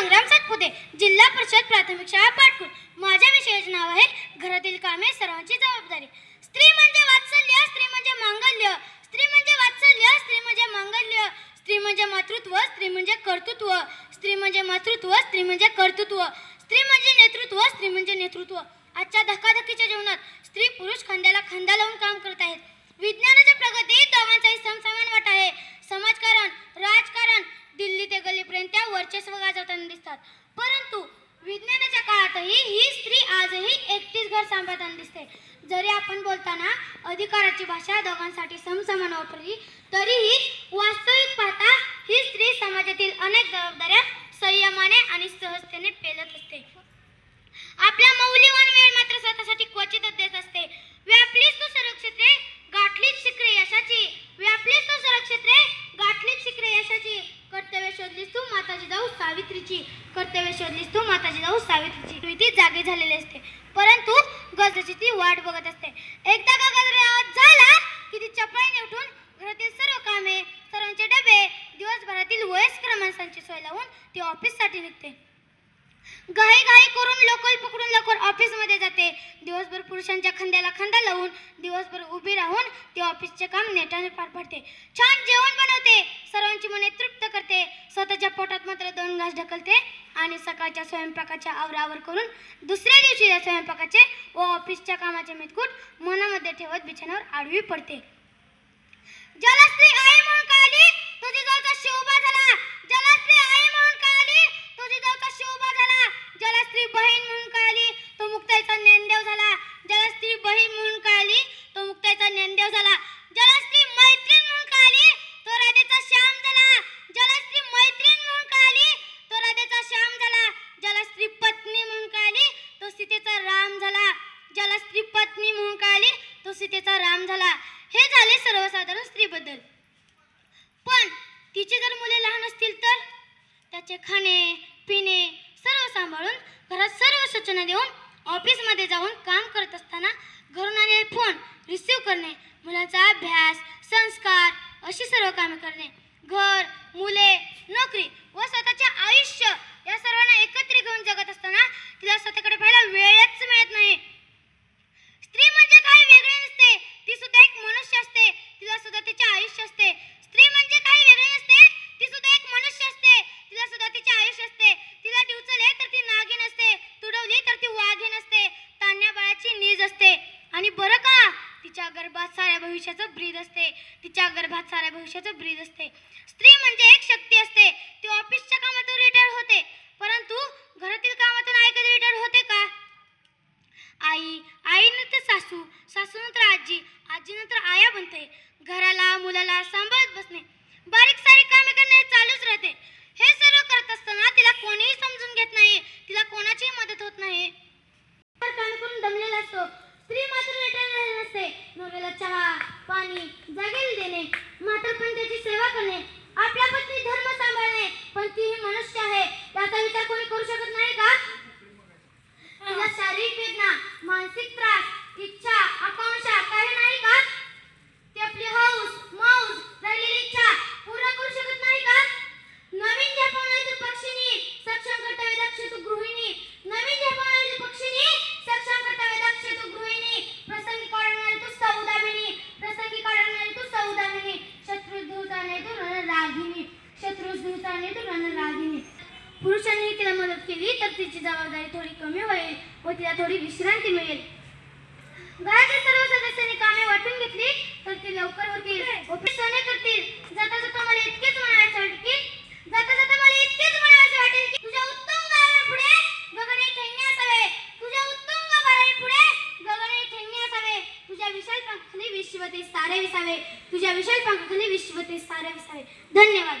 संग्राम सातपुते जिल्हा परिषद प्राथमिक शाळा पाटकुल माझ्या विषयाचे नाव आहे घरातील कामे सर्वांची जबाबदारी स्त्री म्हणजे वात्सल्य स्त्री म्हणजे मांगल्य स्त्री म्हणजे वात्सल्य स्त्री म्हणजे मांगल्य स्त्री म्हणजे मातृत्व स्त्री म्हणजे कर्तृत्व स्त्री म्हणजे मातृत्व स्त्री म्हणजे कर्तृत्व स्त्री म्हणजे नेतृत्व स्त्री म्हणजे नेतृत्व आजच्या धकाधकीच्या जीवनात स्त्री पुरुष खांद्याला खांदा लावून काम करत आहेत विज्ञानाच्या प्रगतीत दोघांचाही समसमान वाट आहे समाजकारण राजकारण दिल्ली ते गल्लीपर्यंत त्या वर्चस्व गाजवताना दिसतात परंतु विज्ञानाच्या तरी ही स्त्री आजही एकटीच घर सांभाळताना दिसते. जरी आपण बोलताना अधिकाराची भाषा दोघांसाठी समसमान वापरली तरीही वास्तव शोधलीस तू? माताची जाऊ सावित्रीची कर्तव्य शोधलीस तू? माताची जाऊ सावित्रीची. ती जागी झालेली असते. परंतु गरजेची ती वाट बघत असते. एकदा का गजर आवाज झाला की ती चपळीने उठून घरातील सर्व कामे सर्वांचे डबे दिवसभरातील वयस्कर माणसांची सोय लावून ती ऑफिससाठी निघते. घाई घाई करून लोकल पकडून लवकर ऑफिसमध्ये जाते. दिवसभर पुरुषांच्या खांद्याला खांदा लावून दिवसभर उभी राहून ती ऑफिसचे काम नेटाने पार पाडते. छान जेवण बनवते. सर्वांची मने तृप्त करते. स्वतःच्या पोटात मात्र दोन घास ढकलते आणि सकाळच्या स्वयंपाकाच्या आवरावर करून दुसऱ्या दिवशी या स्वयंपाकाचे व ऑफिसच्या कामाचे मेतकूट मनामध्ये ठेवत बिछाण्यावर आडवी पडते. ज्याला स्त्री आई म्हणून सीतेचा राम झाला. हे झाले सर्वसाधारण स्त्रीबद्दल. पण तिचे जर मुले लहान असतील तर? त्याचे खाणे पिणे सर्व सांभाळून घरात सर्व सूचना देऊन ऑफिसमध्ये जाऊन काम करत असताना घरून आलेले फोन रिसीव करणे मुलाचा अभ्यास संस्कार अशी सर्व कामे करणे. घर मुले नोकरी व स्वतःचे आयुष्य या सर्वांना एकत्र घेऊन जगत असताना तिला स्वतःकडे पाहायला वेळच मिळत नाही स्त्री म्हणजे काही वेगळे नसते ती सुद्धा एक मनुष्य असते तिला सुद्धा तिचे आयुष्य असते स्त्री म्हणजे काही वेगळे नसते ती सुद्धा एक मनुष्य असते तिला सुद्धा तिचे आयुष्य असते तिला डिवचले तर ती नागिन असते तुडवली तर ती वाघीण असते तान्या बाळाची नीज असते आणि बरं का? तिच्या गर्भात साऱ्या भविष्याचं ब्रीद असते. तिच्या गर्भात साऱ्या भविष्याचं ब्रीद असते. स्त्री म्हणजे एक शक्ती असते. ती ऑफिसच्या कामातून रिटायर होते. परंतु घरातील कामातून आई कधी रिटायर होते का? आई आईनंतर सासू सासूनंतर आजी आजीनंतर आया बनते. घराला मुलाला सांभाळत बसणे. बारीक सारीक कामे करणे चालूच राहते हे सर्व करत असताना तिला कोणीही समजून घेत नाही तिला कोणाचीही मदत होत नाही काम करून दमलेला असतो स्त्री मात्र रिटर्न झालेली नसते नवऱ्याला चहा पाणी जागेला देणे. म्हातारपण त्याची सेवा करणे. आपल्या जाणे धुताने तू पुरुषांनी तिला मदत केली तर तिची जबाबदारी थोडी कमी होईल व तिला थोडी विश्रांती मिळेल. घरातील सर्व सदस्यांनी कामे वाटून घेतली तर ती लवकर होतील सणे करतील. जाता जाता मला इतकेच म्हणायचे वाटेल की जाता जाता मला इतकेच म्हणायचे वाटेल की तुझ्या उत्तम गावी पुढे गगने ठेंगे असावे. तुझ्या उत्तम गाभाराई पुढे गगने ठेंगे असावे. तुझ्या विशाल पंखाखाली विश्व ते सारे विसावे. तुझ्या विशाल पंखाखाली विश्व ते सारे विसावे. धन्यवाद.